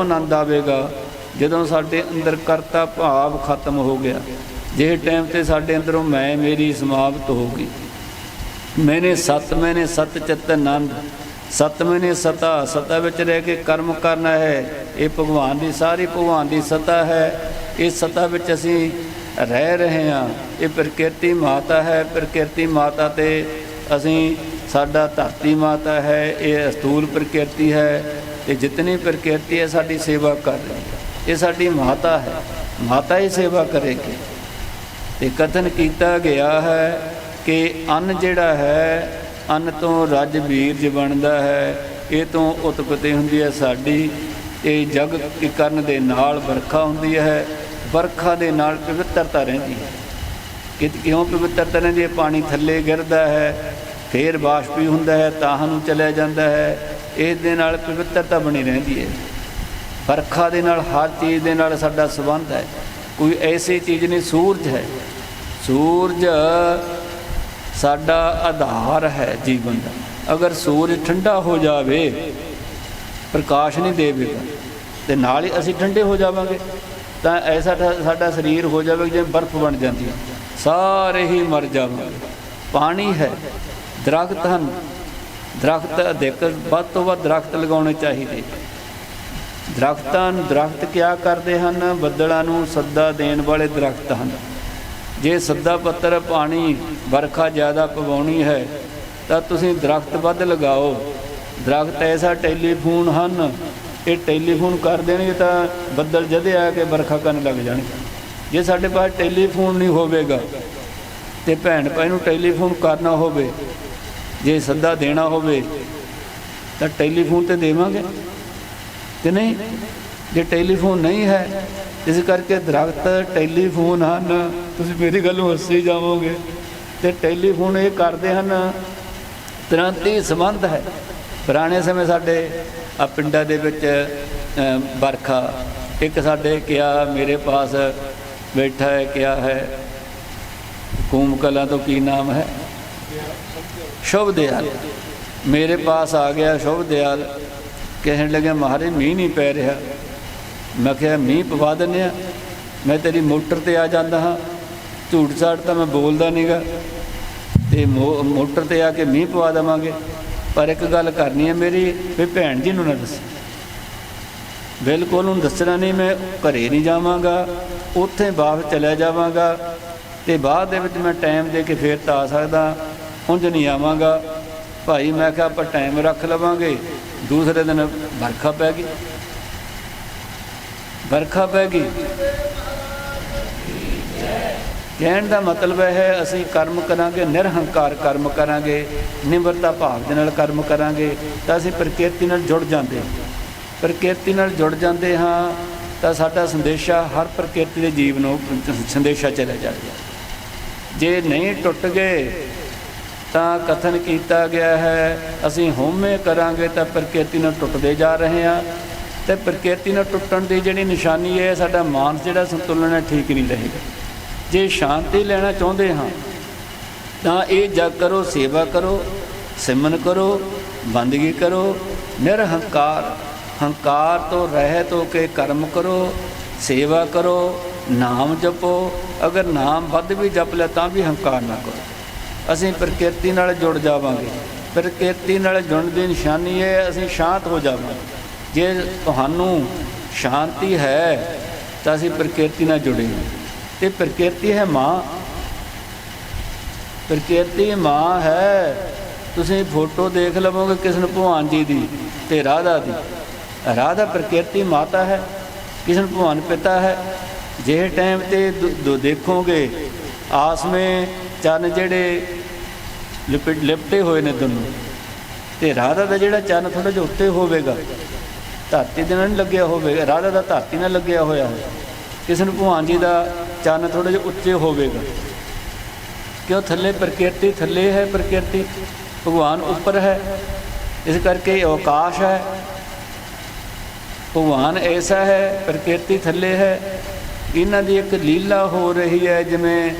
ਆਨੰਦ ਆਵੇਗਾ ਜਦੋਂ ਸਾਡੇ ਅੰਦਰ ਕਰਤਾ ਭਾਵ ਖਤਮ ਹੋ ਗਿਆ। ਜਿਹੇ ਟਾਈਮ ਤੇ ਸਾਡੇ ਅੰਦਰੋਂ ਮੈਂ, ਮੇਰੀ ਸਮਾਪਤ ਹੋ ਗਈ। ਮੈਨੇ ਸਤ ਮੈਨੇ ਸਤ ਚਿਤ ਆਨੰਦ, ਸਤ ਮੈਨੇ ਸਤਾ। ਸਤਾ ਵਿੱਚ ਰਹਿ ਕੇ ਕਰਮ ਕਰਨਾ ਹੈ, ਇਹ ਭਗਵਾਨ ਦੀ, ਸਾਰੀ ਭਗਵਾਨ ਦੀ ਸਤਾ ਹੈ। ਇਸ ਸਤਾ ਵਿੱਚ ਅਸੀਂ ਰਹਿ ਰਹੇ ਹਾਂ। ਇਹ ਪ੍ਰਕਿਰਤੀ ਮਾਤਾ ਹੈ। ਪ੍ਰਕਿਰਤੀ ਮਾਤਾ ਤੇ ਅਸੀਂ, ਸਾਡਾ ਧਰਤੀ ਮਾਤਾ ਹੈ। ਇਹ ਅਸਤੂਲ ਪ੍ਰਕਿਰਤੀ ਹੈ। ਇਹ ਜਿਤਨੀ ਪ੍ਰਕਿਰਤੀ ਹੈ ਸਾਡੀ ਸੇਵਾ ਕਰ ਰਹੀ ਹੈ ਇਹ ਸਾਡੀ ਮਾਤਾ ਹੈ। ਮਾਤਾ ਹੀ ਸੇਵਾ ਕਰੇਗੀ। ਤੇ ਕਥਨ ਕੀਤਾ ਗਿਆ ਹੈ ਕਿ ਅੰਨ ਜਿਹੜਾ ਹੈ, ਅੰਨ ਤੋਂ ਰੱਜ ਬੀਰਜ ਬਣਦਾ ਹੈ। ਇਹ ਤੋਂ ਉਤਪਤੀ ਹੁੰਦੀ ਹੈ ਸਾਡੀ। ਇਹ ਜਗ ਕਰਨ ਦੇ ਨਾਲ ਵਰਖਾ ਹੁੰਦੀ ਹੈ। ਵਰਖਾ ਦੇ ਨਾਲ ਪਵਿੱਤਰਤਾ ਰਹਿੰਦੀ ਹੈ। ਕਿ ਕਿਉਂ ਪਵਿੱਤਰਤਾ ਰਹਿੰਦੀ ਹੈ? ਪਾਣੀ ਥੱਲੇ ਗਿਰਦਾ ਹੈ। ਫੇਰ ਬਾਸ਼ਪੀ ਹੁੰਦਾ ਹੈ, ਤਾਹਾਂ ਨੂੰ ਚਲਿਆ ਜਾਂਦਾ ਹੈ। ਇਸ ਦੇ ਨਾਲ ਪਵਿੱਤਰਤਾ ਬਣੀ ਰਹਿੰਦੀ ਹੈ। ਵਰਖਾ ਦੇ ਨਾਲ ਹਰ ਚੀਜ਼ ਦੇ ਨਾਲ ਸਾਡਾ ਸੰਬੰਧ ਹੈ। ਕੋਈ ਐਸੀ ਚੀਜ਼ ਨਹੀਂ, ਸੂਰਜ ਹੈ। ਸੂਰਜ ਸਾਡਾ ਆਧਾਰ ਹੈ ਜੀਵਨ ਦਾ। ਅਗਰ ਸੂਰਜ ਠੰਡਾ ਹੋ ਜਾਵੇ, ਪ੍ਰਕਾਸ਼ ਨਹੀਂ ਦੇਵੇਗਾ। ਤੇ ਨਾਲ ਹੀ ਅਸੀਂ ਠੰਡੇ ਹੋ ਜਾਵਾਂਗੇ। ਤਾਂ ਐਸਾ ਠਾ- ਸਾਡਾ ਸਰੀਰ ਹੋ ਜਾਵੇ ਜਿਵੇਂ ਬਰਫ਼ ਬਣ ਜਾਂਦੀ ਹੈ। ਸਾਰੇ ਹੀ ਮਰ ਜਾਵਾਂਗੇ। ਪਾਣੀ ਹੈ, ਦਰਖਤ ਹਨ। ਦਰਖਤ ਅਧਿਕ, ਵੱਧ ਤੋਂ ਵੱਧ ਦਰਖਤ ਲਗਾਉਣੇ ਚਾਹੀਦੇ। ਦਰਖਤਾਂ ਦਰਖਤ ਕਿਆ ਕਰਦੇ ਹਨ? ਬੱਦਲਾਂ ਨੂੰ ਸੱਦਾ ਦੇਣ ਵਾਲੇ ਦਰਖਤ ਹਨ। ਜੇ ਸੱਦਾ ਪੱਤਰ ਪਾਣੀ ਵਰਖਾ ਜ਼ਿਆਦਾ ਪਵਾਉਣੀ ਹੈ, ਤਾਂ ਤੁਸੀਂ ਦਰਖਤ ਵੱਧ ਲਗਾਓ। ਦਰਖਤ ਐਸਾ ਟੈਲੀਫੋਨ ਹਨ, ਇਹ ਟੈਲੀਫੋਨ ਕਰ ਦੇਣਗੇ ਤਾਂ ਬੱਦਲ ਜਦੇ ਆ ਕੇ ਵਰਖਾ ਕਰਨ ਲੱਗ ਜਾਣਗੇ। ਜੇ ਸਾਡੇ ਪਾਸ ਟੈਲੀਫੋਨ ਨਹੀਂ ਹੋਵੇਗਾ, ਤੇ ਭੈਣ ਭਾਈ ਨੂੰ ਟੈਲੀਫੋਨ ਕਰਨਾ ਹੋਵੇ ਜੇ ਸੱਦਾ ਦੇਣਾ ਹੋਵੇ ਤਾਂ ਟੈਲੀਫੋਨ ਤੇ ਦੇਵਾਂਗੇ। ਕਿ ਨਹੀਂ? ਜੇ ਟੈਲੀਫੋਨ ਨਹੀਂ ਹੈ, ਇਸ ਕਰਕੇ ਦਰਖਤ, ਟੈਲੀਫੋਨ ਹਨ। ਤੁਸੀਂ ਮੇਰੀ ਗੱਲ ਨੂੰ ਹੱਸੀ ਜਾਵੋਗੇ। ਤੇ ਟੈਲੀਫੋਨ ਇਹ ਕਰਦੇ ਹਨ, ਤੁਰੰਤ ਹੀ ਸੰਬੰਧ ਹੈ। ਪੁਰਾਣੇ ਸਮੇਂ ਸਾਡੇ, ਆ ਪਿੰਡਾਂ ਦੇ ਵਿੱਚ ਵਰਖਾ। ਇੱਕ ਸਾਡੇ ਕਿਹਾ, ਮੇਰੇ ਪਾਸ ਬੈਠਾ ਹੈ, ਕਿਹਾ ਹੈ, ਕੂਮ ਕਲਾ ਤੋਂ ਕੀ ਨਾਮ ਹੈ? ਸ਼ੁਭ ਦਿਆਲ। ਮੇਰੇ ਪਾਸ ਆ ਗਿਆ ਸ਼ੁਭ ਦਿਆਲ। ਕਹਿਣ ਲੱਗਾ ਮਹਾਰਾਜ, ਮੀਂਹ ਨਹੀਂ ਪੈ ਰਿਹਾ। ਮੈਂ ਕਿਹਾ, ਮੀਂਹ ਪਵਾ ਦਿੰਦੇ ਆ ਮੈਂ ਤੇਰੀ ਮੋਟਰ ਤੇ ਆ ਜਾਂਦਾ ਹਾਂ। ਝੂਠ ਝਾੜ ਤਾਂ ਮੈਂ ਬੋਲਦਾ ਨਹੀਂਗਾ ਤੇ ਮੋ- ਮੋਟਰ ਤੇ ਆ ਕੇ ਮੀਂਹ ਪਵਾ ਦੇਵਾਂਗੇ। ਪਰ ਇੱਕ ਗੱਲ ਕਰਨੀ ਹੈ ਮੇਰੀ, ਵੀ ਭੈਣ ਜੀ ਨੂੰ ਨਾ ਦੱਸ। ਬਿਲਕੁਲ ਉਹਨੂੰ ਦੱਸਣਾ ਨਹੀਂ, ਮੈਂ ਘਰੇ ਨਹੀਂ ਜਾਵਾਂਗਾ। ਉੱਥੇ ਬਾਹਰ ਚਲਿਆ ਜਾਵਾਂਗਾ। ਤੇ ਬਾਅਦ ਦੇ ਵਿੱਚ ਮੈਂ ਟਾਈਮ ਦੇ ਕੇ ਫੇਰ ਤਾਂ ਆ ਸਕਦਾ। ਉਂਝ ਨਹੀਂ ਆਵਾਂਗਾ, ਭਾਈ ਮੈਂ ਕਿਹਾ ਆਪਾਂ ਟਾਈਮ ਰੱਖ ਲਵਾਂਗੇ, ਦੂਸਰੇ ਦਿਨ ਵਰਖਾ ਪੈ ਗਈ। ਵਰਖਾ ਪੈ ਗਈ। ਕਹਿਣ ਦਾ ਮਤਲਬ ਹੈ, ਅਸੀਂ ਕਰਮ ਕਰਾਂਗੇ, ਨਿਰਹੰਕਾਰ ਕਰਮ ਕਰਾਂਗੇ, ਨਿਮਰਤਾ ਭਾਵ ਦੇ ਨਾਲ ਕਰਮ ਕਰਾਂਗੇ, ਤਾਂ ਅਸੀਂ ਪ੍ਰਕਿਰਤੀ ਨਾਲ ਜੁੜ ਜਾਂਦੇ ਹਾਂ। ਪ੍ਰਕਿਰਤੀ ਨਾਲ ਜੁੜ ਜਾਂਦੇ ਹਾਂ, ਤਾਂ ਸਾਡਾ ਸੰਦੇਸ਼ਾ ਹਰ ਪ੍ਰਕਿਰਤੀ ਦੇ ਜੀਵ ਨੂੰ ਸੰਦੇਸ਼ਾ ਚਲਾ ਜਾਏਗਾ ਜੇ ਨਹੀਂ ਟੁੱਟ ਗਏ ਤਾਂ ਕਥਨ ਕੀਤਾ ਗਿਆ ਹੈ, ਅਸੀਂ ਹੋਮੇ ਕਰਾਂਗੇ ਤਾਂ ਪ੍ਰਕਿਰਤੀ ਨਾਲ ਟੁੱਟਦੇ ਜਾ ਰਹੇ ਹਾਂ। ਤੇ ਪ੍ਰਕਿਰਤੀ ਨਾਲ ਟੁੱਟਣ ਦੀ ਜਿਹੜੀ ਨਿਸ਼ਾਨੀ ਹੈ, ਸਾਡਾ ਮਾਨਸ ਜਿਹੜਾ ਸੰਤੁਲਨ ਹੈ, ਠੀਕ ਨਹੀਂ ਰਹੇਗਾ। ਜੇ ਸ਼ਾਂਤੀ ਲੈਣਾ ਚਾਹੁੰਦੇ ਹਾਂ, ਤਾਂ ਇਹ ਜਗ ਕਰੋ, ਸੇਵਾ ਕਰੋ ਸਿਮਨ ਕਰੋ, ਬੰਦਗੀ ਕਰੋ, ਨਿਰਹੰਕਾਰ, ਹੰਕਾਰ ਤੋਂ ਰਹਿਤ ਹੋ ਕੇ ਕਰਮ ਕਰੋ, ਸੇਵਾ ਕਰੋ, ਨਾਮ ਜਪੋ, ਅਗਰ ਨਾਮ ਵੱਧ ਵੀ ਜਪ ਲਿਆ ਤਾਂ ਵੀ ਹੰਕਾਰ ਨਾ ਕਰੋ। ਅਸੀਂ ਪ੍ਰਕਿਰਤੀ ਨਾਲ ਜੁੜ ਜਾਵਾਂਗੇ। ਪ੍ਰਕਿਰਤੀ ਨਾਲ ਜੁੜਨ ਦੀ ਨਿਸ਼ਾਨੀ ਹੈ, ਅਸੀਂ ਸ਼ਾਂਤ ਹੋ ਜਾਵਾਂਗੇ। ਜੇ ਤੁਹਾਨੂੰ ਸ਼ਾਂਤੀ ਹੈ, ਤਾਂ ਅਸੀਂ ਪ੍ਰਕਿਰਤੀ ਨਾਲ ਜੁੜੇ ਹਾਂ ਤੇ ਪ੍ਰਕਿਰਤੀ ਹੈ ਮਾਂ। ਪ੍ਰਕਿਰਤੀ ਮਾਂ ਹੈ। ਤੁਸੀਂ ਫੋਟੋ ਦੇਖ ਲਵੋਗੇ ਕ੍ਰਿਸ਼ਨ ਭਗਵਾਨ ਜੀ ਦੀ ਤੇ ਰਾਧਾ ਦੀ। ਰਾਧਾ ਪ੍ਰਕਿਰਤੀ ਮਾਤਾ ਹੈ ਕ੍ਰਿਸ਼ਨ ਭਗਵਾਨ ਪਿਤਾ ਹੈ। ਜੇ ਟਾਈਮ ਤੇ ਦੁ- ਦੁ- ਦੇਖੋਗੇ ਆਸਮੇ ਚੰਨ ਜਿਹੜੇ ਲਿਪਟ ਲਿਪਟੇ ਹੋਏ ਨੇ ਦੋਨੋਂ। ਤੇ ਰਾਧਾ ਦਾ ਜਿਹੜਾ ਚੰਨ ਥੋੜਾ ਜਿਹਾ ਉੱਤੇ ਹੋਵੇਗਾ, ਧਰਤੀ ਦੇ ਨਾਲ ਨਹੀਂ ਲੱਗਿਆ ਹੋਵੇਗਾ, ਰਾਧਾ ਦਾ ਧਰਤੀ ਨਾਲ ਲੱਗਿਆ ਹੋਇਆ ਹੈ ਨੂੰ ਭਗਵਾਨ ਜੀ ਦਾ ਚੰਨ ਥੋੜਾ ਜਿਹਾ ਉੱਚੇ ਹੋਵੇਗਾ। ਕਿਉਂ? ਥੱਲੇ ਪ੍ਰਕਿਰਤੀ, ਥੱਲੇ ਹੈ ਪ੍ਰਕਿਰਤੀ, ਭਗਵਾਨ ਉੱਪਰ ਹੈ, ਇਸ ਕਰਕੇ ਇਹ ਹੈ। ਭਗਵਾਨ ਐਸਾ ਹੈ, ਪ੍ਰਕਿਰਤੀ ਥੱਲੇ ਹੈ। ਇਹਨਾਂ ਦੀ ਇੱਕ ਲੀਲਾ ਹੋ ਰਹੀ ਹੈ, ਜਿਵੇਂ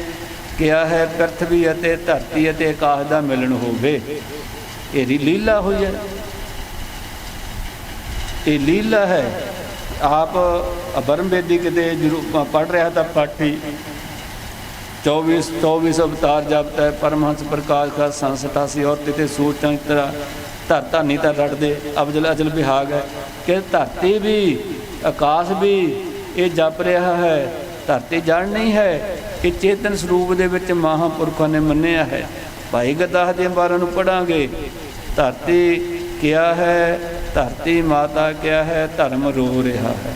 ਕਿਹਾ ਹੈ ਪ੍ਰਥਵੀ ਅਤੇ ਧਰਤੀ ਅਤੇ ਆਕਾਸ਼ ਦਾ ਮਿਲਣ ਹੋਵੇ। ਇਹਦੀ ਲੀਲਾ ਹੋਈ ਹੈ। ਇਹ ਲੀਲਾ ਹੈ। ਆਪ ਬਰਮ ਬੇਦੀ ਕਿਤੇ ਜਰੂਰ ਪੜ ਰਿਹਾ ਤਾਂ ਪਾਠੀ 24 24 ਅਵਤਾਰ ਜਪਤਾ ਹੈ। ਪਰਮਹੰਸ ਪ੍ਰਕਾਸ਼ ਦਾ ਸੰਸਟਾ ਸੀ ਔਰ ਤਿਤੇ ਸੂਚ ਤਰਾ ਧਰਤਾ ਨਹੀਂ ਤਾਂ ਰੜਦੇ। ਅਬਜਲ ਅਜਲ ਵਿਹਾਗ ਹੈ। ਕਿ ਧਰਤੀ ਵੀ, ਆਕਾਸ਼ ਵੀ ਇਹ ਜਪ ਰਿਹਾ ਹੈ। ਧਰਤੀ ਜੜ ਨਹੀਂ ਹੈ। ਇਹ ਚੇਤਨ ਸਰੂਪ ਦੇ ਵਿੱਚ ਮਹਾਪੁਰਖਾਂ ਨੇ ਮੰਨਿਆ ਹੈ। ਭਾਈ ਗਦਾਹ ਦੇ ਬਾਰਾਂ ਨੂੰ ਪੜਾਂਗੇ ਧਰਤੀ ਕਿਆ ਹੈ? ਧਰਤੀ ਮਾਤਾ ਕਿਆ ਹੈ? ਧਰਮ ਰੋ ਰਿਹਾ ਹੈ।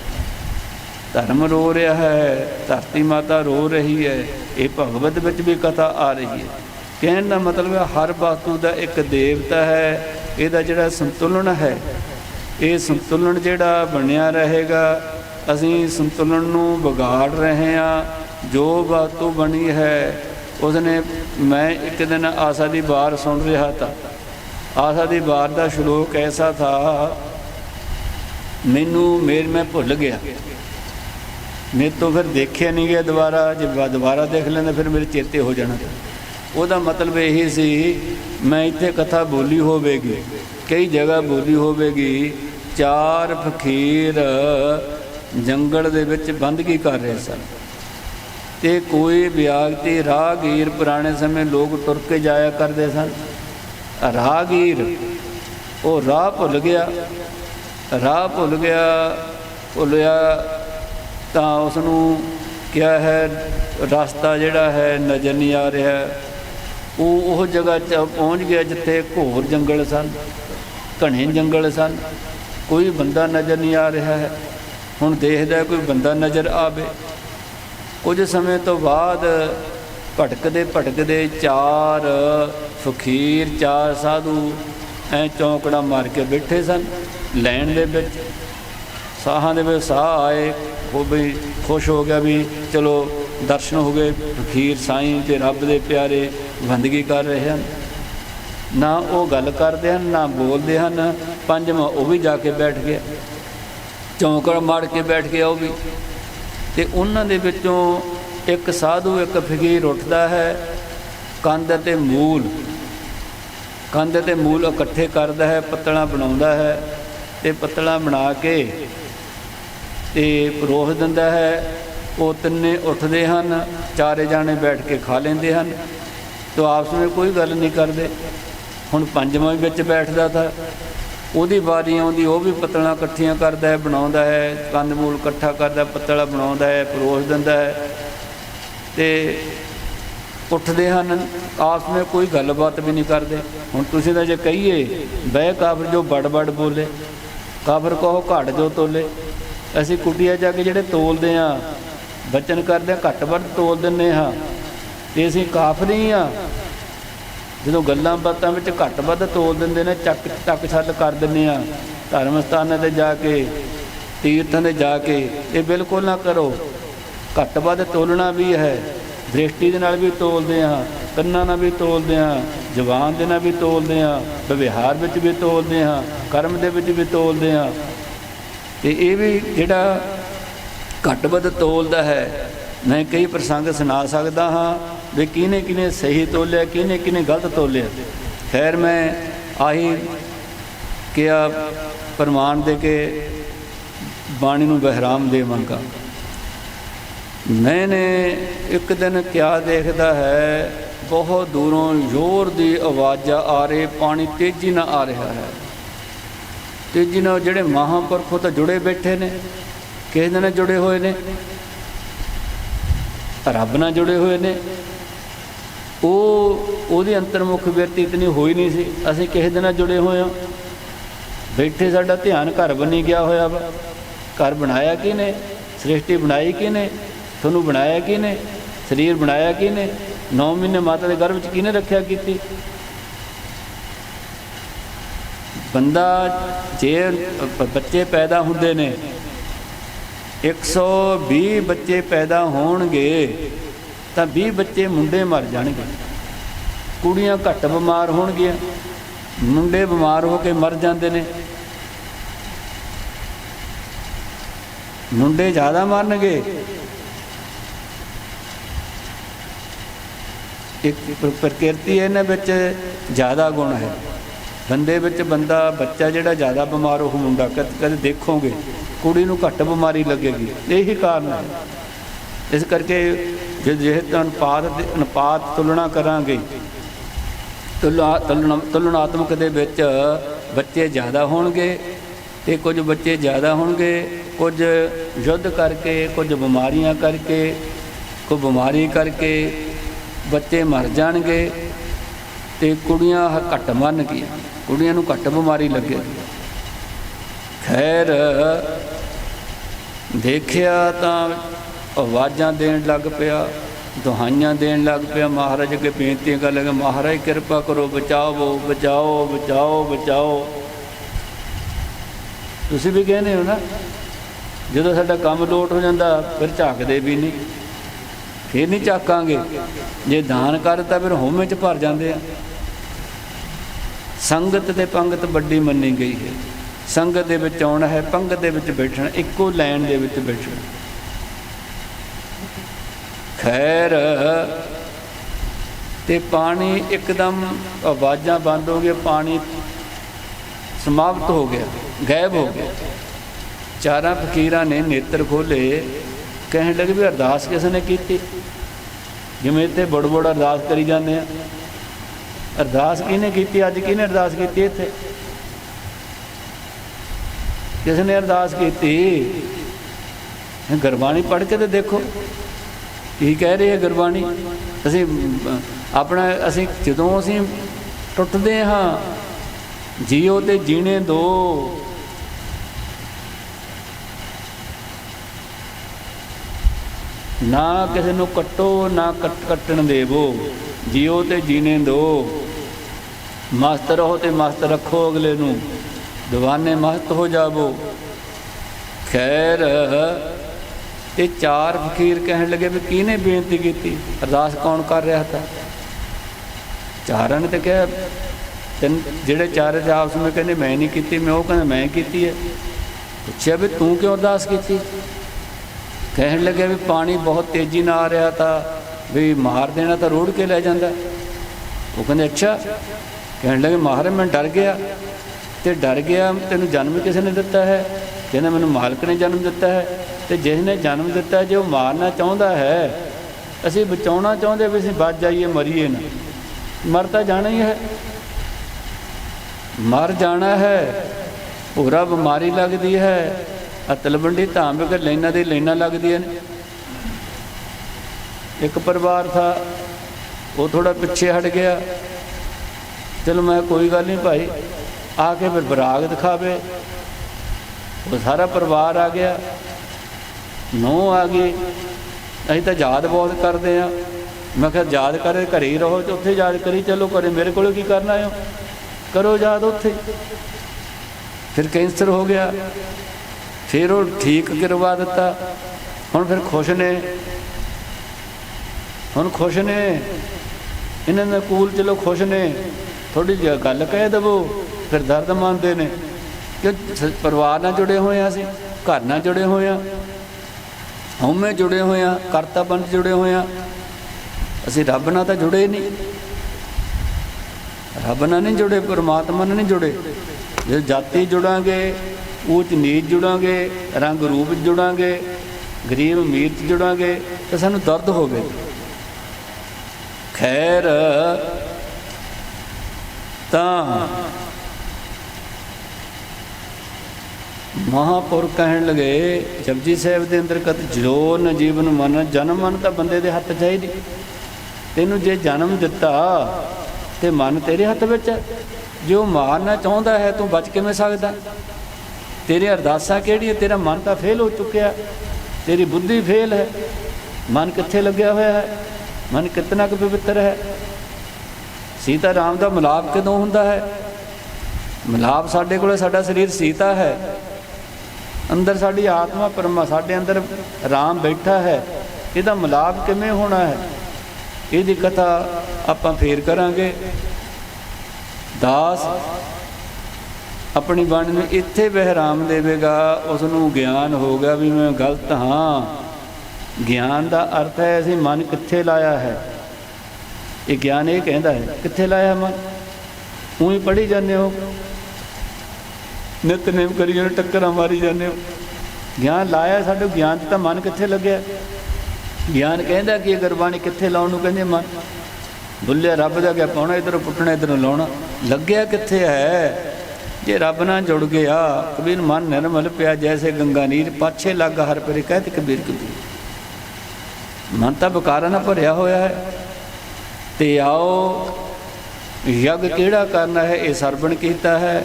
ਧਰਮ ਰੋ ਰਿਹਾ ਹੈ। ਧਰਤੀ ਮਾਤਾ ਰੋ ਰਹੀ ਹੈ। ਇਹ ਭਗਵਤ ਵਿੱਚ ਵੀ ਕਥਾ ਆ ਰਹੀ ਹੈ। ਕਹਿਣ ਦਾ ਮਤਲਬ ਹੈ ਹਰ ਵਸਤੂ ਦਾ ਇੱਕ ਦੇਵਤਾ ਹੈ। ਇਹਦਾ ਜਿਹੜਾ ਸੰਤੁਲਨ ਹੈ, ਇਹ ਸੰਤੁਲਨ ਜਿਹੜਾ ਬਣਿਆ ਰਹੇਗਾ, ਅਸੀਂ ਸੰਤੁਲਨ ਨੂੰ ਵਿਗਾੜ ਰਹੇ ਹਾਂ। ਜੋ ਵਸਤੂ ਬਣੀ ਹੈ, ਉਸਨੇ ਮੈਂ ਇੱਕ ਦਿਨ ਆਸਾ ਦੀ ਬਾਰ ਸੁਣ ਰਿਹਾ ਤਾਂ। ਆਸਾ ਦੀ ਬਾਰ ਦਾ ਸ਼ਲੋਕ ਐਸਾ ਥਾ, ਮੈਨੂੰ ਮੇਰ ਮੈਂ ਭੁੱਲ ਗਿਆ। ਮੇਰੇ ਤੋਂ ਫਿਰ ਦੇਖਿਆ ਨਹੀਂ ਗਿਆ ਦੁਬਾਰਾ। ਜੇ ਦੁਬਾਰਾ ਦੇਖ ਲੈਂਦਾ ਫਿਰ ਮੇਰੇ ਚੇਤੇ ਹੋ ਜਾਣਾ। ਉਹਦਾ ਮਤਲਬ ਇਹ ਸੀ, ਮੈਂ ਇੱਥੇ ਕਥਾ ਬੋਲੀ ਹੋਵੇਗੀ, ਕਈ ਜਗ੍ਹਾ ਬੋਲੀ ਹੋਵੇਗੀ। ਚਾਰ ਫਕੀਰ ਜੰਗਲ ਦੇ ਵਿੱਚ ਬੰਦਗੀ ਕਰ ਰਹੇ ਸਨ। ਤੇ ਕੋਈ ਵਿਆਗ 'ਤੇ ਰਾਹਗੀਰ ਪੁਰਾਣੇ ਸਮੇਂ ਲੋਕ ਤੁਰ ਕੇ ਜਾਇਆ ਕਰਦੇ ਸਨ। ਰਾਹਗੀਰ, ਉਹ ਰਾਹ ਭੁੱਲ ਗਿਆ। ਰਾਹ ਭੁੱਲ ਗਿਆ, ਭੁੱਲਿਆ ਤਾਂ ਉਸ ਨੂੰ ਕਿਹਾ ਹੈ, ਰਸਤਾ ਜਿਹੜਾ ਹੈ, ਨਜ਼ਰ ਨਹੀਂ ਆ ਰਿਹਾ। ਉਹ ਉਹ ਜਗ੍ਹਾ 'ਚ ਪਹੁੰਚ ਗਿਆ ਜਿੱਥੇ ਘੋਰ ਜੰਗਲ ਸਨ, ਘਣੇ ਜੰਗਲ ਸਨ। ਕੋਈ ਬੰਦਾ ਨਜ਼ਰ ਨਹੀਂ ਆ ਰਿਹਾ ਹੈ। ਹੁਣ ਦੇਖਦਾ ਕੋਈ ਬੰਦਾ ਨਜ਼ਰ ਆਵੇ। ਕੁਝ ਸਮੇਂ ਤੋਂ ਬਾਅਦ ਭਟਕਦੇ ਭਟਕਦੇ ਚਾਰ ਫਕੀਰ, ਚਾਰ ਸਾਧੂ ਐ ਚੌਂਕੜਾ ਮਾਰ ਕੇ ਬੈਠੇ ਸਨ। ਲੈਣ ਦੇ ਵਿੱਚ ਸਾਹਾਂ ਦੇ ਵਿੱਚ ਸਾਹ ਆਏ। ਉਹ ਵੀ ਖੁਸ਼ ਹੋ ਗਿਆ ਵੀ ਚਲੋ ਦਰਸ਼ਨ ਹੋ ਗਏ। ਫਕੀਰ ਸਾਈਂ ਤੇ ਰੱਬ ਦੇ ਪਿਆਰੇ ਬੰਦਗੀ ਕਰ ਰਹੇ ਹਨ। ਨਾ ਉਹ ਗੱਲ ਕਰਦੇ ਹਨ, ਨਾ ਬੋਲਦੇ ਹਨ। ਪੰਜਵਾਂ ਉਹ ਵੀ ਜਾ ਕੇ ਬੈਠ ਗਿਆ। ਚੌਂਕੜ ਮਾਰ ਕੇ ਬੈਠ ਗਿਆ ਉਹ ਵੀ। ਤੇ ਉਹਨਾਂ ਦੇ ਵਿੱਚੋਂ ਇੱਕ ਸਾਧੂ, ਇੱਕ ਫਕੀਰ ਉੱਠਦਾ ਹੈ। ਕੰਧ ਤੇ ਮੂਲ, ਕੰਧ ਤੇ ਮੂਲ ਇਕੱਠੇ ਕਰਦਾ ਹੈ, ਪਤਲਾ ਬਣਾਉਂਦਾ ਹੈ ਤੇ ਪਤਲਾ ਬਣਾ ਕੇ ਤੇ ਪਰੋਸ ਦਿੰਦਾ ਹੈ। ਉਹ ਤਿੰਨੇ ਉੱਠਦੇ ਹਨ, ਚਾਰੇ ਜਾਣੇ ਬੈਠ ਕੇ ਖਾ ਲੈਂਦੇ ਹਨ। ਤੋ ਆਪਸ ਵਿੱਚ ਕੋਈ ਗੱਲ ਨਹੀਂ ਕਰਦੇ। ਹੁਣ ਪੰਜਵਾਂ ਵਿੱਚ ਬੈਠਦਾ ਥਾ ਉਹਦੀ ਵਾਰੀ ਆਉਂਦੀ, ਉਹ ਵੀ ਪਤਲਾ ਇਕੱਠੀਆਂ ਕਰਦਾ ਹੈ, ਬਣਾਉਂਦਾ ਹੈ ਕੰਦ ਮੂਲ ਇਕੱਠਾ ਕਰਦਾ, ਪਤਲਾ ਬਣਾਉਂਦਾ ਹੈ, ਪਰੋਸ ਦਿੰਦਾ ਹੈ। ਤੇ ਉੱਠਦੇ ਹਨ ਆਪਸ ਵਿੱਚ ਕੋਈ ਗੱਲਬਾਤ ਵੀ ਨਹੀਂ ਕਰਦੇ। ਹੁਣ ਤੁਸੀਂ ਤਾਂ ਜੇ ਕਹੀਏ, ਬਹਿ ਕਾਫਰ ਜੋ ਬੜ ਬੜ ਬੋਲੇ ਕਾਫਰ ਕਹੋ ਘੜ ਜੋ ਤੋਲੇ। ਅਸੀਂ ਕੁਟੀਆ ਜਾ ਕੇ ਜਿਹੜੇ ਤੋਲਦੇ ਆ ਬਚਨ ਕਰਦੇ ਆ ਘੱਟ ਵੱਧ ਤੋਲ ਦਿੰਨੇ ਹਾਂ। ਤੇ ਅਸੀਂ ਕਾਫਰੀ ਹੀ ਆ ਜਦੋਂ ਗੱਲਾਂ ਬਾਤਾਂ ਵਿੱਚ ਘੱਟ ਵੱਧ ਤੋਲ ਦਿੰਦੇ ਨੇ, ਚੱਕ ਟੱਕ ਛੱਲ ਕਰ ਦਿੰਦੇ ਆ। ਧਰਮ ਸਥਾਨਾਂ ਤੇ ਜਾ ਕੇ, ਤੀਰਥਾਂ ਤੇ ਜਾ ਕੇ, ਇਹ ਬਿਲਕੁਲ ਨਾ ਕਰੋ। ਘੱਟ ਵੱਧ ਤੋਲਣਾ ਵੀ ਹੈ। ਦ੍ਰਿਸ਼ਟੀ ਦੇ ਨਾਲ ਵੀ ਤੋਲਦੇ ਆ, ਕੰਨਾਂ ਨਾਲ ਵੀ ਤੋਲਦੇ ਆ, ਜ਼ੁਬਾਨ ਦੇ ਨਾਲ ਵੀ ਤੋਲਦੇ ਆ, ਵਿਵਹਾਰ ਵਿੱਚ ਵੀ ਤੋਲਦੇ ਆ, ਕਰਮ ਦੇ ਵਿੱਚ ਵੀ ਤੋਲਦੇ ਆ। ਤੇ ਇਹ ਵੀ ਜਿਹੜਾ ਘੱਟ ਵੱਧ ਤੋਲਦਾ ਹੈ, ਮੈਂ ਕਈ ਪ੍ਰਸੰਗ ਸੁਣਾ ਸਕਦਾ ਹਾਂ। ਵੀ ਕਿਹਨੇ ਕਿਹਨੇ ਸਹੀ ਤੋਲਿਆ, ਕਿਹਨੇ ਕਿਹਨੇ ਗਲਤ ਤੋਲਿਆ। ਖੈਰ, ਮੈਂ ਆਹੀ ਕਿਹਾ ਪ੍ਰਮਾਣ ਦੇ ਕੇ ਬਾਣੀ ਨੂੰ ਬਹਿਰਾਮ ਦੇ ਮੰਗਾ। ਮੈਨੇ ਇੱਕ ਦਿਨ ਕਿਆ ਦੇਖਦਾ ਹੈ, ਬਹੁਤ ਦੂਰੋਂ ਜ਼ੋਰ ਦੀ ਆਵਾਜ਼ਾਂ ਆ ਰਹੀ, ਪਾਣੀ ਤੇਜ਼ੀ ਨਾਲ ਆ ਰਿਹਾ ਹੈ। ਤੇਜ਼ੀ ਨਾਲ ਜਿਹੜੇ ਮਹਾਂਪੁਰਖ ਤਾਂ ਜੁੜੇ ਬੈਠੇ ਨੇ, ਕਿਸੇ ਦੇ ਨਾਲ ਜੁੜੇ ਹੋਏ ਨੇ। ਰੱਬ ਨਾਲ ਜੁੜੇ ਹੋਏ ਨੇ। ਉਹ, ਉਹਦੀ ਅੰਤਰਮੁਖ ਬਿਰਤੀ ਇਤਨੀ ਹੋਈ ਨਹੀਂ ਸੀ। ਅਸੀਂ ਕਿਸੇ ਦੇ ਨਾਲ ਜੁੜੇ ਹੋਏ ਹਾਂ। ਬੈਠੇ ਸਾਡਾ ਧਿਆਨ ਘਰ ਬਣੀ ਗਿਆ ਹੋਇਆ ਵਾ। ਘਰ ਬਣਾਇਆ ਕਿਨੇ ਸ੍ਰਿਸ਼ਟੀ ਬਣਾਈ ਕਿਨੇ ਤੁਹਾਨੂੰ ਬਣਾਇਆ ਕਿਨੇ ਸਰੀਰ ਬਣਾਇਆ ਕਿਨੇ 9 ਮਹੀਨੇ ਮਾਤਾ ਦੇ ਗਰਭ ਵਿੱਚ ਕਿਨੇ ਰੱਖਿਆ ਕੀਤੀ? ਬੰਦਾ ਜੇ ਬੱਚੇ ਪੈਦਾ ਹੁੰਦੇ ਨੇ 120 ਬੱਚੇ ਪੈਦਾ ਹੋਣਗੇ। ਤਾਂ 20 ਬੱਚੇ ਮੁੰਡੇ ਮਰ ਜਾਣਗੇ। ਕੁੜੀਆਂ ਘੱਟ ਬਿਮਾਰ ਹੋਣਗੀਆਂ। ਮੁੰਡੇ ਬਿਮਾਰ ਹੋ ਕੇ ਮਰ ਜਾਂਦੇ ਨੇ। ਮੁੰਡੇ ਜ਼ਿਆਦਾ ਮਰਨਗੇ। ਇੱਕ ਪ੍ਰਕਿਰਤੀ ਇਹਨਾਂ ਵਿੱਚ ਜ਼ਿਆਦਾ ਗੁਣ ਹੈ। ਬੰਦੇ ਵਿੱਚ ਬੰਦਾ, ਬੱਚਾ ਜਿਹੜਾ ਜ਼ਿਆਦਾ ਬਿਮਾਰ ਉਹ ਮੁੰਡਾ, ਕਦੇ ਕਦੇ ਦੇਖੋਗੇ, ਕੁੜੀ ਨੂੰ ਘੱਟ ਬਿਮਾਰੀ ਲੱਗੇਗੀ। ਇਹੀ ਕਾਰਨ ਹੈ। ਇਸ ਕਰਕੇ ਜੇ ਜਿਹੇ ਤਾਂ ਅਨੁਪਾਤ ਦੇ- ਅਨੁਪਾਤ ਤੁਲਨਾ ਕਰਾਂਗੇ ਤੁਲਨਾ ਤੁਲਨਾ- ਤੁਲਨਾਤਮਕ ਦੇ ਵਿੱਚ ਬੱਚੇ ਜ਼ਿਆਦਾ ਹੋਣਗੇ ਤੇ ਕੁਝ ਬੱਚੇ ਜ਼ਿਆਦਾ ਹੋਣਗੇ, ਕੁਝ ਯੁੱਧ ਕਰਕੇ, ਕੁਝ ਬਿਮਾਰੀਆਂ ਕਰਕੇ ਕੋਈ ਬਿਮਾਰੀ ਕਰਕੇ ਬੱਚੇ ਮਰ ਜਾਣਗੇ ਤੇ ਕੁੜੀਆਂ ਘੱਟ ਮਰਨਗੀਆਂ, ਕੁੜੀਆਂ ਨੂੰ ਘੱਟ ਬਿਮਾਰੀ ਲੱਗੇਗੀ ਖੈਰ, ਦੇਖਿਆ ਤਾਂ ਆਵਾਜ਼ਾਂ ਦੇਣ ਲੱਗ ਪਿਆ, ਦੁਹਾਈਆਂ ਦੇਣ ਲੱਗ ਪਿਆ। ਮਹਾਰਾਜ ਅੱਗੇ ਬੇਨਤੀਆਂ ਕਰਨ ਲੱਗਾ, ਮਹਾਰਾਜ ਕਿਰਪਾ ਕਰੋ, ਬਚਾਓ ਬਚਾਓ ਬਚਾਓ ਬਚਾਓ। ਤੁਸੀਂ ਵੀ ਕਹਿੰਦੇ ਹੋ ਨਾ, ਜਦੋਂ ਸਾਡਾ ਕੰਮ ਲੋਟ ਹੋ ਜਾਂਦਾ, ਫਿਰ ਝਾਕਦੇ ਵੀ ਨਹੀਂ। ਫਿਰ ਨਹੀਂ ਝਾਕਾਂਗੇ। ਜੇ ਦਾਨ ਕਰਤਾ ਫਿਰ ਹੋਮੇ ਚ ਭਰ ਜਾਂਦੇ ਆ। ਸੰਗਤ ਤੇ ਪੰਗਤ ਵੱਡੀ ਮੰਨੀ ਗਈ ਹੈ। ਸੰਗਤ ਦੇ ਵਿੱਚ ਆਉਣਾ ਹੈ, ਪੰਗਤ ਦੇ ਵਿੱਚ ਬੈਠਣਾ, ਇੱਕੋ ਲਾਈਨ ਦੇ ਵਿੱਚ ਬੈਠਣਾ। ਖੈਰ। ਤੇ ਪਾਣੀ ਇੱਕਦਮ ਆਵਾਜ਼ਾਂ ਬੰਦ ਹੋ ਗਈਆਂ, ਪਾਣੀ ਸਮਾਪਤ ਹੋ ਗਿਆ, ਗਾਇਬ ਹੋ ਗਿਆ। ਚਾਰਾਂ ਫਕੀਰਾਂ ਨੇ ਨੇਤਰ ਖੋਲੇ ਕਹਿਣ ਲੱਗੇ ਵੀ ਅਰਦਾਸ ਕਿਸ ਨੇ ਕੀਤੀ? ਜਿਵੇਂ ਇੱਥੇ ਬੜ ਬੜ ਅਰਦਾਸ ਕਰੀ ਜਾਂਦੇ ਆ। ਅਰਦਾਸ ਕਿਹਨੇ ਕੀਤੀ? ਅੱਜ ਕਿਹਨੇ ਅਰਦਾਸ ਕੀਤੀ ਇੱਥੇ? ਕਿਸ ਨੇ ਅਰਦਾਸ ਕੀਤੀ? ਗੁਰਬਾਣੀ ਪੜ੍ਹ ਕੇ ਤੇ ਦੇਖੋ। ਕੀ ਕਹਿ ਰਹੀ ਹੈ ਗੁਰਬਾਣੀ। ਅਸੀਂ, ਆਪਣਾ, ਅਸੀਂ ਜਦੋਂ ਅਸੀਂ ਟੁੱਟਦੇ ਹਾਂ, ਜੀਓ ਤੇ ਜੀਣੇ ਦੋ। ਨਾ ਕਿਸੇ ਨੂੰ ਕੱਟੋ, ਨਾ ਕੱਟ ਕੱਟਣ ਦੇਵੋ। ਜੀਓ ਤੇ ਜੀਣੇ ਦੋ। ਮਸਤ ਰਹੋ ਤੇ ਮਸਤ ਰੱਖੋ ਅਗਲੇ ਨੂੰ। دیਵਾਨੇ ਮਸਤ ਹੋ ਜਾਵੋ। ਖੈਰ ਤੇ ਚਾਰ ਫਕੀਰ ਕਹਿਣ ਲੱਗੇ ਵੀ ਕਿਹਨੇ ਬੇਨਤੀ ਕੀਤੀ? ਅਰਦਾਸ ਕੌਣ ਕਰ ਰਿਹਾ था ਚਾਰਾਂ ਨੇ ਤਾਂ ਕਿਹਾ, ਤਿੰਨ ਜਿਹੜੇ ਚਾਰੇ ਤੇ ਆਪਸ ਵਿੱਚ ਕਹਿੰਦੇ, ਮੈਂ ਨਹੀਂ ਕੀਤੀ, ਮੈਂ ਉਹ ਕਹਿੰਦਾ, ਮੈਂ ਕੀਤੀ ਹੈ। ਪੁੱਛਿਆ ਵੀ ਤੂੰ ਕਿਉਂ ਅਰਦਾਸ ਕੀਤੀ? ਕਹਿਣ ਲੱਗੇ ਵੀ ਪਾਣੀ ਬਹੁਤ ਤੇਜ਼ੀ ਨਾਲ ਆ ਰਿਹਾ ਤਾਂ ਵੀ ਮਾਰ ਦੇਣਾ ਤਾਂ ਰੋੜ ਕੇ ਲੈ ਜਾਂਦਾ। ਉਹ ਕਹਿੰਦੇ, ਅੱਛਾ। ਕਹਿਣ ਲੱਗੇ ਮਹਾਰਾਜ ਮੈਂ ਡਰ ਗਿਆ। ਤੇ ਡਰ ਗਿਆ, ਤੈਨੂੰ ਜਨਮ ਕਿਸੇ ਨੇ ਦਿੱਤਾ ਹੈ? ਕਹਿੰਦਾ, ਮੈਨੂੰ ਮਾਲਕ ਨੇ ਜਨਮ ਦਿੱਤਾ ਹੈ। ਤੇ ਜਿਸ ਨੇ ਜਨਮ ਦਿੱਤਾ, ਜੇ ਉਹ ਮਾਰਨਾ ਚਾਹੁੰਦਾ ਹੈ, ਅਸੀਂ ਬਚਾਉਣਾ ਚਾਹੁੰਦੇ ਵੀ ਅਸੀਂ ਬਚ ਜਾਈਏ, ਮਰੀਏ ਨਾ। ਮਰ ਤਾਂ ਜਾਣਾ ਹੀ ਹੈ। ਮਰ ਜਾਣਾ ਹੈ। ਪੂਰਾ ਬਿਮਾਰੀ ਲੱਗਦੀ ਹੈ। ਆ ਤਲਵੰਡੀ ਧਾਮਿਕ ਲੈਣਾ ਦੀ ਲੈਣਾ ਲੱਗਦੀਆਂ ਨੇ। ਇੱਕ ਪਰਿਵਾਰ ਥਾ, ਉਹ ਥੋੜਾ ਪਿੱਛੇ ਹਟ ਗਿਆ। ਚਲੋ ਮੈਂ ਕੋਈ ਗੱਲ ਨਹੀਂ ਭਾਈ, ਆ ਕੇ ਫਿਰ ਬਰਾਗ ਦਿਖਾਵੇ। ਉਹ ਸਾਰਾ ਪਰਿਵਾਰ ਆ ਗਿਆ। ਨੌ ਆ ਗਈ ਅਸੀਂ ਤਾਂ ਯਾਦ ਬਹੁਤ ਕਰਦੇ ਆ ਮੈਂ ਕਿਹਾ, ਯਾਦ ਕਰੇ, ਘਰੇ ਹੀ ਰਹੋ, ਤੇ ਉੱਥੇ ਯਾਦ ਕਰੀ, ਚਲੋ ਘਰੇ ਮੇਰੇ ਕੋਲ ਕੀ ਕਰਨਾ ਹੈ? ਕਰੋ ਯਾਦ ਉੱਥੇ। ਫਿਰ ਕੈਂਸਰ ਹੋ ਗਿਆ। ਫਿਰ ਉਹ ਠੀਕ ਕਰਵਾ ਦਿੱਤਾ। ਹੁਣ ਫਿਰ ਖੁਸ਼ ਨੇ। ਹੁਣ ਖੁਸ਼ ਨੇ। ਇਹਨਾਂ ਦੇ ਕੂਲ ਚਲੋ ਖੁਸ਼ ਨੇ। ਥੋੜੀ ਜਿਹੀ ਗੱਲ ਕਹਿ ਦਵੋ। ਫਿਰ ਦਰਦ ਮੰਨਦੇ ਨੇ। ਕਿ ਪਰਿਵਾਰ ਨਾਲ ਜੁੜੇ ਹੋਏ ਆ ਅਸੀਂ। ਘਰ ਨਾਲ ਜੁੜੇ ਹੋਏ ਆ ਹਉਮੈ ਜੁੜੇ ਹੋਏ ਆ ਕਰਤਾਪਨ ਜੁੜੇ ਹੋਏ ਆ ਅਸੀਂ ਰੱਬ ਨਾਲ ਤਾਂ ਜੁੜੇ ਨਹੀਂ। ਰੱਬ ਨਾਲ ਨਹੀਂ ਜੁੜੇ, ਪਰਮਾਤਮਾ ਨਾਲ ਨਹੀਂ ਜੁੜੇ। ਜੇ ਜਾਤੀ ਜੁੜਾਂਗੇ, ਉੱਚ ਨੀਚ ਜੁੜਾਂਗੇ, ਰੰਗ ਰੂਪ ਜੁੜਾਂਗੇ, ਗਰੀਬ ਅਮੀਰ 'ਚ ਜੁੜਾਂਗੇ, ਤਾਂ ਸਾਨੂੰ ਦਰਦ ਹੋਵੇ ਖੈਰ, ਤਾਂ ਮਹਾਪੁਰਖ ਕਹਿਣ ਲਗੇ, ਜਪਜੀ ਸਾਹਿਬ ਦੇ ਅੰਦਰ ਕਤ ਜੋ ਨ ਜੀਵਨ ਮਨ, ਜਨਮ ਮਨ ਤਾਂ ਬੰਦੇ ਦੇ ਹੱਥ ਚਾਹੀਦੀ ਤੈਨੂੰ ਜੇ ਜਨਮ ਦਿੱਤਾ, ਤੇ ਮਨ ਤੇਰੇ ਹੱਥ ਵਿੱਚ ਹੈ। ਜੋ ਮਾਰਨਾ ਚਾਹੁੰਦਾ ਹੈ, ਤੂੰ ਬਚ ਕਿਵੇਂ ਸਕਦਾ? ਤੇਰੇ ਅਰਦਾਸਾਂ ਕਿਹੜੀਆਂ? ਤੇਰਾ ਮਨ ਤਾਂ ਫੇਲ ਹੋ ਚੁੱਕਿਆ। ਤੇਰੀ ਬੁੱਧੀ ਫੇਲ ਹੈ। ਮਨ ਕਿੱਥੇ ਲੱਗਿਆ ਹੋਇਆ ਹੈ? ਮਨ ਕਿਤਨਾ ਕੁ ਪਵਿੱਤਰ ਹੈ? ਸੀਤਾ ਰਾਮ ਦਾ ਮਿਲਾਪ ਕਦੋਂ ਹੁੰਦਾ ਹੈ? ਮਿਲਾਪ ਸਾਡੇ ਕੋਲ, ਸਾਡਾ ਸਰੀਰ ਸੀਤਾ ਹੈ। ਅੰਦਰ ਸਾਡੀ ਆਤਮਾ ਪਰਮਾ, ਸਾਡੇ ਅੰਦਰ ਰਾਮ ਬੈਠਾ ਹੈ। ਇਹਦਾ ਮਿਲਾਪ ਕਿਵੇਂ ਹੋਣਾ ਹੈ? ਇਹਦੀ ਕਥਾ ਆਪਾਂ ਫੇਰ ਕਰਾਂਗੇ। ਦਾਸ ਆਪਣੀ ਬਾਣੀ ਨੂੰ ਇੱਥੇ ਬਹਿਰਾਮ ਦੇਵੇਗਾ ਉਸ ਨੂੰ ਗਿਆਨ ਹੋ ਗਿਆ ਵੀ ਮੈਂ ਗਲਤ ਹਾਂ। ਗਿਆਨ ਦਾ ਅਰਥ ਹੈ, ਅਸੀਂ ਮਨ ਕਿੱਥੇ ਲਾਇਆ ਹੈ? ਇਹ ਗਿਆਨ ਇਹ ਕਹਿੰਦਾ ਹੈ, ਕਿੱਥੇ ਲਾਇਆ ਮਨ? ਉਹੀ ਪੜ੍ਹੀ ਜਾਂਦੇ ਹੋ। ਨਿਤਨੇਮ ਕਰੀ ਜਾਂਦੇ, ਟੱਕਰਾਂ ਮਾਰੀ ਜਾਂਦੇ ਹੋ। ਗਿਆਨ ਲਾਇਆ ਸਾਡੇ, ਗਿਆਨ 'ਚ ਤਾਂ ਮਨ ਕਿੱਥੇ ਲੱਗਿਆ? ਗਿਆਨ ਕਹਿੰਦਾ ਕਿ ਗੁਰਬਾਣੀ ਕਿੱਥੇ ਲਾਉਣ ਨੂੰ ਕਹਿੰਦੇ ਮਨ? ਬੁੱਲੇ ਰੱਬ ਦਾ ਗਿਆ ਪਾਉਣਾ, ਇਧਰੋਂ ਪੁੱਟਣਾ, ਇਧਰੋਂ ਲਾਉਣਾ? ਲੱਗਿਆ ਕਿੱਥੇ ਹੈ? ਜੇ ਰੱਬ ਨਾਲ ਜੁੜ ਗਿਆ, ਕਬੀਰ ਮਨ ਨਿਰਮਲ ਪਿਆ, ਜੈਸੇ ਗੰਗਾ ਨੀਰ ਪਾਛੇ ਲੱਗ ਹਰ ਪਰੇ ਕਹਿਤ ਕਬੀਰ ਕਬੀਰ। ਮਨ ਤਾਂ ਬਕਾਰਾਂ ਨਾਲ ਭਰਿਆ ਹੋਇਆ ਹੈ। ਤੇ ਆਓ, ਯਗ ਕਿਹੜਾ ਕਰਨਾ ਹੈ? ਇਹ ਸਰਵਣ ਕੀਤਾ ਹੈ।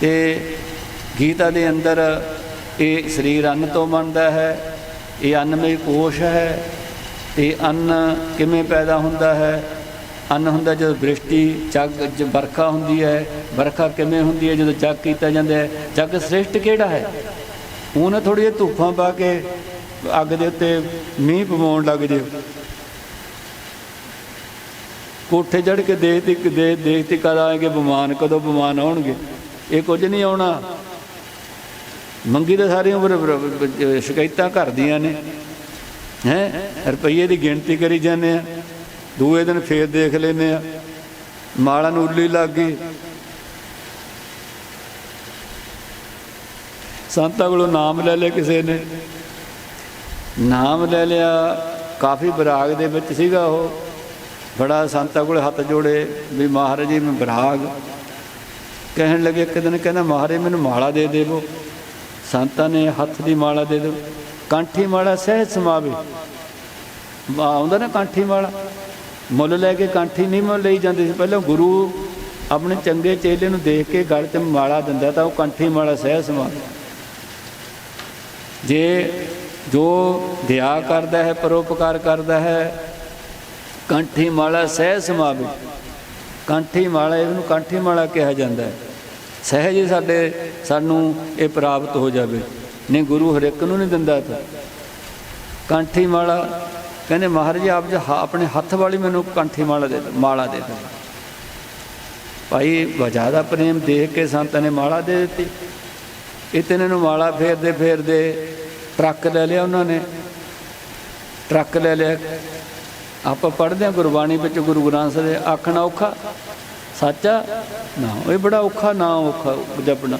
ਤੇ ਗੀਤਾ ਦੇ ਅੰਦਰ ਇਹ ਸਰੀਰ ਅੰਨ ਤੋਂ ਬਣਦਾ ਹੈ, ਇਹ ਅੰਨਮਈ ਕੋਸ਼ ਹੈ ਤੇ ਅੰਨ ਕਿਵੇਂ ਪੈਦਾ ਹੁੰਦਾ ਹੈ? ਅੰਨ ਹੁੰਦਾ ਜਦੋਂ ਬ੍ਰਿਸ਼ਟੀ ਜਗ ਜ ਵਰਖਾ ਹੁੰਦੀ ਹੈ, ਵਰਖਾ ਕਿਵੇਂ ਹੁੰਦੀ ਹੈ? ਜਦੋਂ ਜਗ ਕੀਤਾ ਜਾਂਦਾ ਹੈ ਜਗ ਸ੍ਰਿਸ਼ਟ ਕਿਹੜਾ ਹੈ? ਉਹਨੇ ਥੋੜੀ ਧੂਫਾਂ ਪਾ ਕੇ ਅੱਗ ਦੇ ਉੱਤੇ ਮੀਂਹ ਪਵਾਉਣ ਲੱਗ ਜੇ। ਕੋਠੇ ਚੜ ਕੇ ਦੇਖਦੇ ਕਿ ਦੇ ਦੇਖਦੇ ਕਦ ਆਏਗੇ? ਬਿਮਾਨ ਕਦੋਂ ਬਿਮਾਨ ਆਉਣਗੇ? ਇਹ ਕੁਝ ਨਹੀਂ ਆਉਣਾ। ਮੰਗੀ ਤਾਂ ਸਾਰੀ ਉਮਰ ਸ਼ਿਕਾਇਤਾਂ ਘਰ ਦੀਆਂ ਨੇ। ਹੈ? ਰੁਪਈਏ ਦੀ ਗਿਣਤੀ ਕਰੀ ਜਾਂਦੇ ਆ। ਦੂਏ ਦਿਨ ਫੇਰ ਦੇਖ ਲੈਨੇ ਆ। ਮਾਲਾਂ ਨੂੰ ਉੱਲੀ ਲੱਗ ਗਈ। ਸੰਤਾਂ ਕੋਲੋਂ ਨਾਮ ਲੈ ਲਿਆ ਕਿਸੇ ਨੇ। ਨਾਮ ਲੈ ਲਿਆ। ਕਾਫੀ ਵਿਰਾਗ ਦੇ ਵਿੱਚ ਸੀਗਾ ਉਹ। ਬੜਾ ਸੰਤਾਂ ਕੋਲ ਹੱਥ ਜੋੜੇ ਵੀ ਮਹਾਰਾਜ ਜੀ, ਮੈਂ ਵਿਰਾਗ ਕਹਿਣ ਲੱਗੇ ਇੱਕ ਦਿਨ ਕਹਿੰਦਾ, ਮਹਾਰਾਜ, ਮੈਨੂੰ ਮਾਲਾ ਦੇ ਦੇਵੋ। ਸੰਤਾਂ ਨੇ ਹੱਥ ਦੀ ਮਾਲਾ ਦੇ ਦਿਓ ਕਾਂਠੀ ਮਾਲਾ ਸਹਿਜ ਸਮਾਵੇ। ਆਉਂਦਾ ਨਾ ਕਾਂਠੀ ਮਾਲਾ। ਮੁੱਲ ਲੈ ਕੇ ਕਾਂਠੀ ਨਹੀਂ ਮੁੱਲ ਲਈ ਜਾਂਦੀ ਸੀ। ਪਹਿਲਾਂ ਗੁਰੂ ਆਪਣੇ ਚੰਗੇ ਚੇਲੇ ਨੂੰ ਦੇਖ ਕੇ ਗਲ 'ਚ ਮਾਲਾ ਦਿੰਦਾ ਤਾਂ ਉਹ ਕਾਂਠੀ ਮਾਲਾ ਸਹਿਜ ਸਮਾਵੇ। ਜੇ ਜੋ ਦਿਆ ਕਰਦਾ ਹੈ ਪਰੋਪਕਾਰ ਕਰਦਾ ਹੈ, ਕੰਠੀ ਮਾਲਾ ਸਹਿ ਸਮਾਵੇ। ਕੰਠੀ ਮਾਲਾ ਇਹਨੂੰ ਕੰਠੀ ਮਾਲਾ ਕਿਹਾ ਜਾਂਦਾ ਹੈ। ਸਹਿਜ ਹੀ ਸਾਡੇ, ਸਾਨੂੰ ਇਹ ਪ੍ਰਾਪਤ ਹੋ ਜਾਵੇ। ਨਹੀਂ, ਗੁਰੂ ਹਰ ਇੱਕ ਨੂੰ ਨਹੀਂ ਦਿੰਦਾ ਤਾਂ। ਕੰਠੀ ਮਾਲਾ ਕਹਿੰਦੇ ਮਹਾਰਾਜ ਆਪ ਜੀ ਹ- ਆਪਣੇ ਹੱਥ ਵਾਲੀ ਮੈਨੂੰ ਕੰਠੀ ਮਾਲਾ ਦੇ ਮਾਲਾ ਦੇ ਦਿਓ। ਭਾਈ, ਵਜਾ ਦਾ ਪ੍ਰੇਮ ਦੇਖ ਕੇ ਸੰਤਾਂ ਨੇ ਮਾਲਾ ਦੇ ਦਿੱਤੀ। ਇਤਨੇ ਨੂੰ ਮਾਲਾ ਫੇਰਦੇ ਫੇਰਦੇ ਟਰੱਕ ਲੈ ਲਿਆ ਉਹਨਾਂ ਨੇ। ਟਰੱਕ ਲੈ ਲਿਆ। ਆਪਾਂ ਪੜ੍ਹਦੇ ਹਾਂ ਗੁਰਬਾਣੀ ਵਿੱਚ ਗੁਰੂ ਗ੍ਰੰਥ ਸਾਹਿਬ ਦੇ ਆਖਣਾ ਔਖਾ। ਸੱਚਾ ਨਾ, ਇਹ ਬੜਾ ਔਖਾ ਨਾ ਔਖਾ ਜਪਣਾ।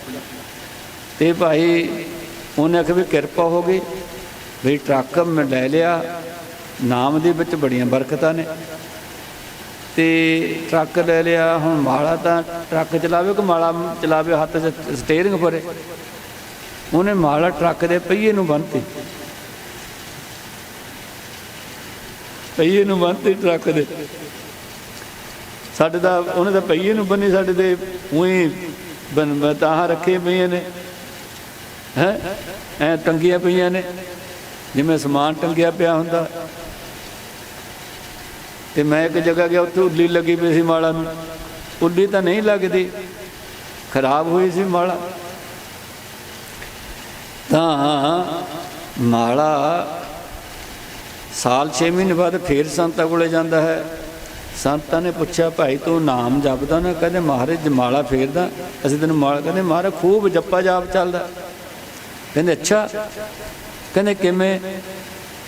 ਤੇ ਭਾਈ, ਉਹਨੇ ਆਖਿਆ ਵੀ ਕਿਰਪਾ ਹੋ ਗਈ, ਵੀ ਟਰੱਕ ਮੈਂ ਲੈ ਲਿਆ, ਨਾਮ ਦੇ ਵਿੱਚ ਬੜੀਆਂ ਬਰਕਤਾਂ ਨੇ। ਤੇ ਟਰੱਕ ਲੈ ਲਿਆ, ਹੁਣ ਮਾਲਾ ਤਾਂ ਟਰੱਕ ਚਲਾਵੇ ਕਿ ਮਾਲਾ ਚਲਾਵੇ, ਹੱਥ 'ਚ ਸਟੀਅਰਿੰਗ ਫਰੇ ਉਹਨੇ ਮਾਲਾ ਟਰੱਕ ਦੇ ਪਹੀਏ ਨੂੰ ਬੰਨਤੀ। ਪਹੀਏ ਨੂੰ ਬੰਨਤੀ ਟਰੱਕ ਦੇ। ਸਾਡੇ ਦਾ ਉਹਨੇ ਤਾਂ ਪਹੀਏ ਨੂੰ ਬੰਨੀ, ਸਾਡੇ ਦੇ ਉਹੀ ਬਨ ਬਤਾਹ ਰੱਖੇ ਪਈਆਂ ਨੇ। ਹੈ? ਐ ਟੰਗੀਆਂ ਪਈਆਂ ਨੇ। ਜਿਵੇਂ ਸਮਾਨ ਟੰਗਿਆ ਪਿਆ ਹੁੰਦਾ। ਤੇ ਮੈਂ ਇੱਕ ਜਗ੍ਹਾ ਗਿਆ, ਉੱਥੇ ਉੱਲੀ ਲੱਗੀ ਪਈ ਸੀ ਮਾਲਾ ਨੂੰ। ਉੱਲੀ ਤਾਂ ਨਹੀਂ ਲੱਗਦੀ। ਖਰਾਬ ਹੋਈ ਸੀ ਮਾਲਾ। ਤਾਂ ਮਾਲਾ ਸਾਲ 6 ਮਹੀਨੇ ਬਾਅਦ ਫੇਰ ਸੰਤਾਂ ਕੋਲੇ ਜਾਂਦਾ ਹੈ। ਸੰਤਾਂ ਨੇ ਪੁੱਛਿਆ, ਭਾਈ ਤੂੰ ਨਾਮ ਜਪਦਾ ਨਾ? ਕਹਿੰਦੇ, ਮਹਾਰਾਜ ਮਾਲਾ ਫੇਰਦਾ। ਅਸੀਂ ਤੈਨੂੰ ਮਾਲਾ ਕਹਿੰਦੇ, ਮਹਾਰਾਜ, ਖੂਬ ਜੱਪਾ ਜਾਪ ਚੱਲਦਾ। ਕਹਿੰਦੇ, ਅੱਛਾ। ਕਹਿੰਦੇ, ਕਿਵੇਂ?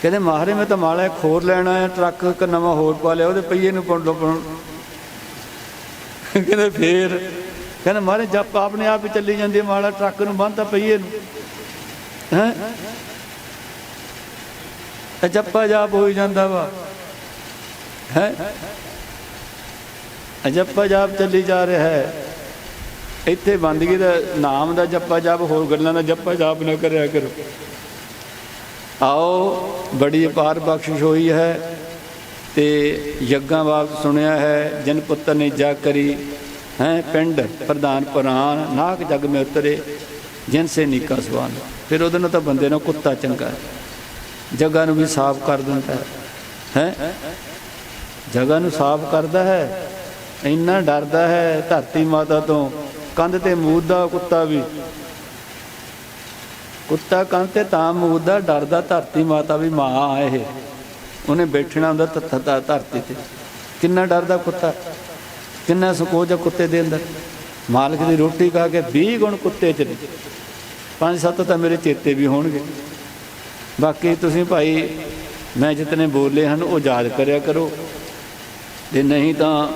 ਕਹਿੰਦੇ, ਮਹਾਰਾਜ, ਮੈਂ ਤਾਂ ਮਾਲਾ ਖੋਰ ਹੋਰ ਲੈਣਾ ਟਰੱਕ ਇੱਕ ਨਵਾਂ ਹੋਰ ਪਾ ਲਿਆ, ਉਹਦੇ ਪਹੀਏ ਨੂੰ ਪਾਉਣ ਲੋ ਕਹਿੰਦੇ, ਫੇਰ? ਕਹਿੰਦੇ, ਮਹਾਰਾਜ, ਜੱਪ ਆਪਣੇ ਆਪ ਹੀ ਚੱਲੀ ਜਾਂਦੀ ਮਾਲਾ ਟਰੱਕ ਨੂੰ ਬੰਨਤਾ ਪਹੀਏ ਨੂੰ। ਹੈ? ਜੱਪਾ ਜਾਪ ਹੋਈ ਜਾਂਦਾ ਵਾ। ਹੈ? ਅਜੱਪਾ ਜਾਪ ਚੱਲੀ ਜਾ ਰਿਹਾ ਹੈ। ਇੱਥੇ ਬੰਦਗੀ ਦਾ ਨਾਮ ਦਾ ਜੱਪਾ ਜਾਪ ਹੋਰ ਗੱਲਾਂ ਦਾ ਜੱਪਾ ਜਾਪ ਨਾ ਕਰਿਆ ਕਰੋ। ਆਓ, ਬੜੀ ਅਪਾਰ ਬਖਸ਼ਿਸ਼ ਹੋਈ ਹੈ ਤੇ ਯੱਗਾਂ ਬਾਬਤ ਸੁਣਿਆ ਹੈ, ਜਨ ਪੁੱਤਰ ਨੇ ਜਾ ਕਰੀ, ਹੈ, ਪਿੰਡ ਪ੍ਰਧਾਨ ਪੁਰਾਨ ਨਾਕ ਜਗ ਮੇ ਉਤਰੇ, ਜਿਨ ਸੇ ਨੀਕਾ ਸਵਾਨ। ਫਿਰ ਉਹਦੇ ਨਾਲ ਤਾਂ ਬੰਦੇ ਨੂੰ ਕੁੱਤਾ ਚੰਗਾ ਹੈ। ਜਗ੍ਹਾ ਨੂੰ ਵੀ ਸਾਫ਼ ਕਰ ਦਿੰਦਾ ਹੈ। ਹੈ? ਜਗ੍ਹਾ ਨੂੰ ਸਾਫ਼ ਕਰਦਾ ਹੈ ਇੰਨਾ ਡਰਦਾ ਹੈ ਧਰਤੀ ਮਾਤਾ ਤੋਂ, ਕੰਧ ਤੇ ਮੂਦਦਾ ਕੁੱਤਾ ਵੀ। ਕੁੱਤਾ ਕੰਧ ਤੇ ਤਾਂ ਮੂਦਦਾ ਡਰਦਾ ਧਰਤੀ ਮਾਤਾ ਵੀ, ਮਾਂ ਆ ਇਹ। ਉਹਨੇ ਬੈਠਣਾ ਹੁੰਦਾ ਧ- ਧਰਤੀ ਤੇ। ਕਿੰਨਾ ਡਰਦਾ ਕੁੱਤਾ, ਕਿੰਨਾ ਸਕੋਜ ਆ ਕੁੱਤੇ ਦੇ ਅੰਦਰ। ਮਾਲਕ ਦੀ ਰੋਟੀ ਖਾ ਕੇ 20 ਗੁਣ ਕੁੱਤੇ ਚ ਨੇ। ਪੰਜ ਸੱਤ ਤਾਂ ਮੇਰੇ ਚੇਤੇ ਵੀ ਹੋਣਗੇ। ਬਾਕੀ ਤੁਸੀਂ ਭਾਈ, ਮੈਂ ਜਿਤਨੇ ਬੋਲੇ ਹਨ, ਉਹ ਯਾਦ ਕਰਿਆ ਕਰੋ। ਤੇ ਨਹੀਂ ਤਾਂ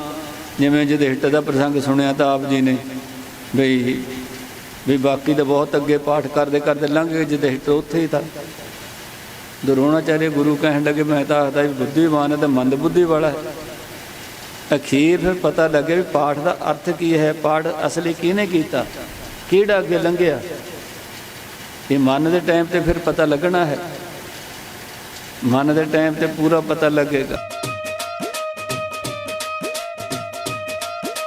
ਜਿਵੇਂ ਜਦੇਹਟ ਦਾ ਪ੍ਰਸੰਗ ਸੁਣਿਆ ਤਾਂ ਆਪ ਜੀ ਨੇ ਬਈ ਵੀ ਬਾਕੀ ਤਾਂ ਬਹੁਤ ਅੱਗੇ ਪਾਠ ਕਰਦੇ ਕਰਦੇ ਲੰਘ ਗਏ ਜਦੇਹਟ ਉੱਥੇ ਹੀ ਤਾਂ। ਦਰੋਣਾਚਾਰਿਆ ਗੁਰੂ ਕਹਿਣ ਲੱਗੇ, ਮੈਂ ਤਾਂ ਆਖਦਾ ਵੀ ਬੁੱਧੀਮਾਨ ਹੈ ਤੇ ਮੰਦ ਬੁੱਧੀ ਵਾਲਾ ਹੈ। ਅਖੀਰ ਫਿਰ ਪਤਾ ਲੱਗੇ ਵੀ ਪਾਠ ਦਾ ਅਰਥ ਕੀ ਹੈ, ਪਾਠ ਅਸਲੀ ਕਿਹਨੇ ਕੀਤਾ, ਕਿਹੜਾ ਅੱਗੇ ਲੰਘਿਆ। ਇਹ ਮਨ ਦੇ ਟਾਈਮ ਤੇ ਫਿਰ ਪਤਾ ਲੱਗਣਾ ਹੈ। ਮਨ ਦੇ ਟਾਈਮ ਤੇ ਪੂਰਾ ਪਤਾ ਲੱਗੇਗਾ।